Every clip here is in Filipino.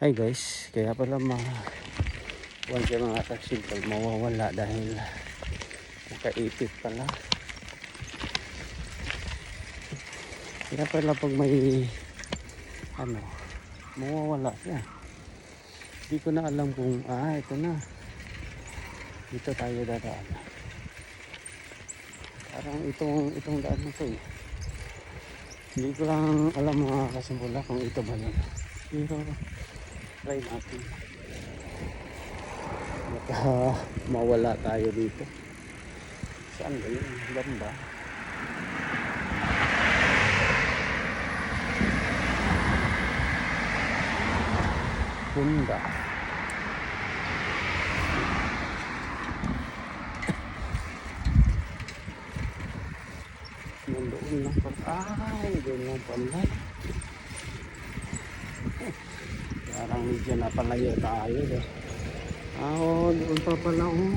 Hi guys, kaya pala ma Huwag kayo mga kasimple mawawala dahil nakaipit pala. Kaya pala pag may ano, mawawala siya. Hindi ko na alam kung, ah, ito na. Dito tayo dadaan. Parang itong, itong daan na to eh. Hindi ko lang alam mga kasimpula kung ito ba yun. Pero, try natin. Baka mawala tayo dito. Saan ba yun? Banda. Bunda. Nandoon lang pala. Ay, lang pala. Parang medyo napalayo tayo. Eh. Ah, oo, doon pa pala. Oh.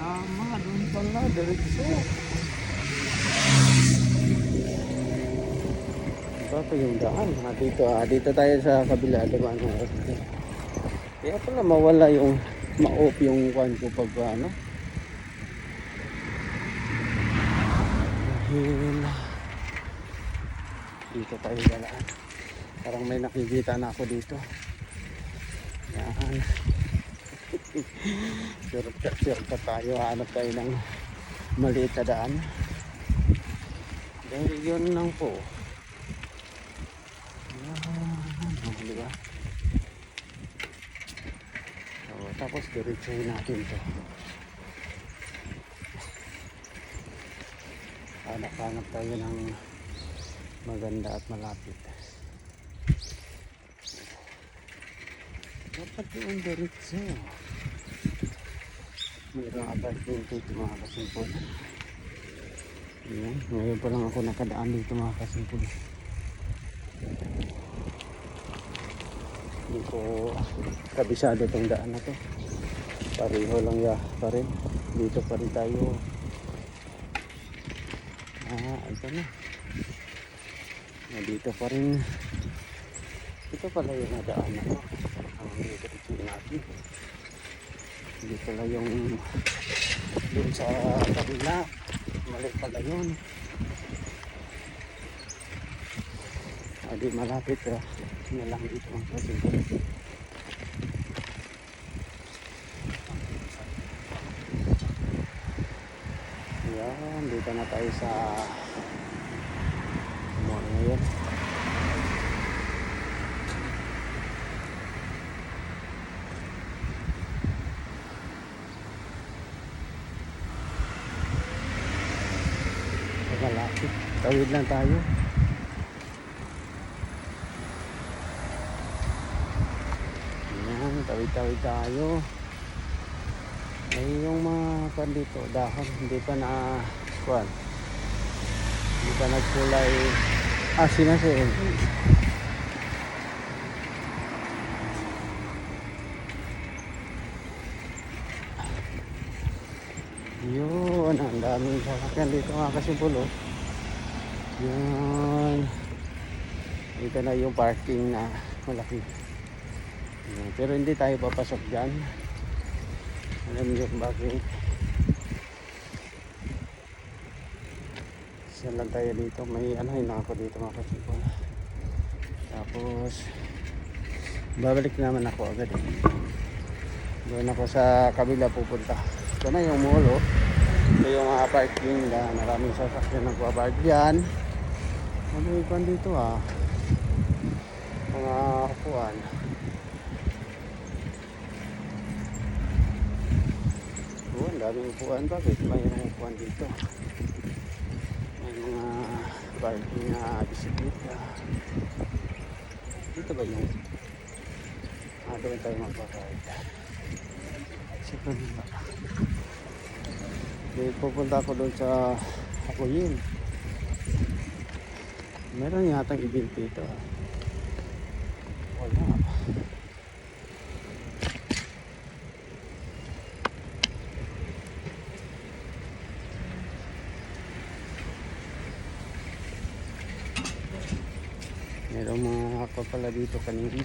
Tama, doon pala. Diretso. Ito pa yung daan. Ah, dito, ah, dito tayo sa kabila. Diba? Ano, kaya pala mawala yung ma-off yung kwan ko pag ano. Dahil dito tayo galaan. Parang may nakikita na ako dito. Yan. Shortcut, shortcut tayo. Hanap tayo ng maliit na daan. Dahil yun lang po. Yan. Di ba? So, tapos diretsuhin natin to. Hanap-hanap tayo ng maganda at malapit. Dapat yung diretso. Mayroong apartment dito mga kasimpol. Ayan, ngayon pa lang ako nakadaan dito mga kasimpol. Hindi ko kabisado tong daan na to. Pareho lang ya pa rin. Dito pa rin tayo. Ah, ito na. Dito pa rin. Ito pala yung nadaan na to. Ang diretso natin. Dito pala yung dun sa kabila. Mali pala yun. Ah, di malapit pero na lang dito ang kasi. Yan, dito na tayo sa mall ngayon. Malapit. Tawid lang tayo. Yan, tawid-tawid tayo. Ay, yung mga pan dito, dahon, hindi pa na, kuan, hindi pa nagkulay, asin na siya eh. Yun, ang daming sasakyan dito mga kasipulo. Yun. Ito na yung parking na malaki. Yun, Pero hindi tayo papasok dyan. Alam niyo kung bakit. Isa lang tayo dito. May ano yun ako dito mga kasipulo. Tapos, babalik naman ako agad eh. Doon ako sa kabila pupunta. Ito na yung mall oh. Ito yung mga parking na maraming sasakyan nagbabark dyan. Ano yung dito ah? Mga upuan. Oh, ang daming upuan. Bakit mayroong upuan dito? May mga parking na bisikleta. Dito ba yung? Ah, doon tayo magbabark. Sa kanila. Di pupunta ako doon sa Akuyin. Meron yatang event dito. Wala. Merong mga pa pala dito kanina.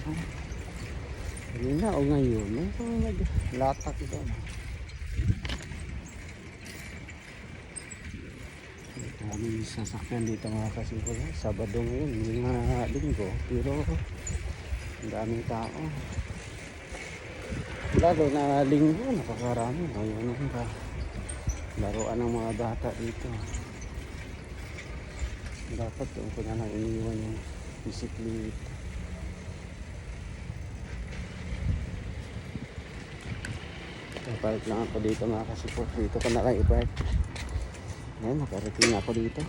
Kanina o ngayon. May naglatak doon. Maraming sasakyan dito mga kasipag. Sabado ngayon, hindi nga linggo. Pero ang daming tao. Lalo na linggo, napakarami. Ngayon ang ba, laruan ng mga bata dito. Dapat doon ko na iniwan yung bisikleta. Park lang ako dito mga kasipag. Dito ko na lang i-park. Ayan, nakarating na ako dito.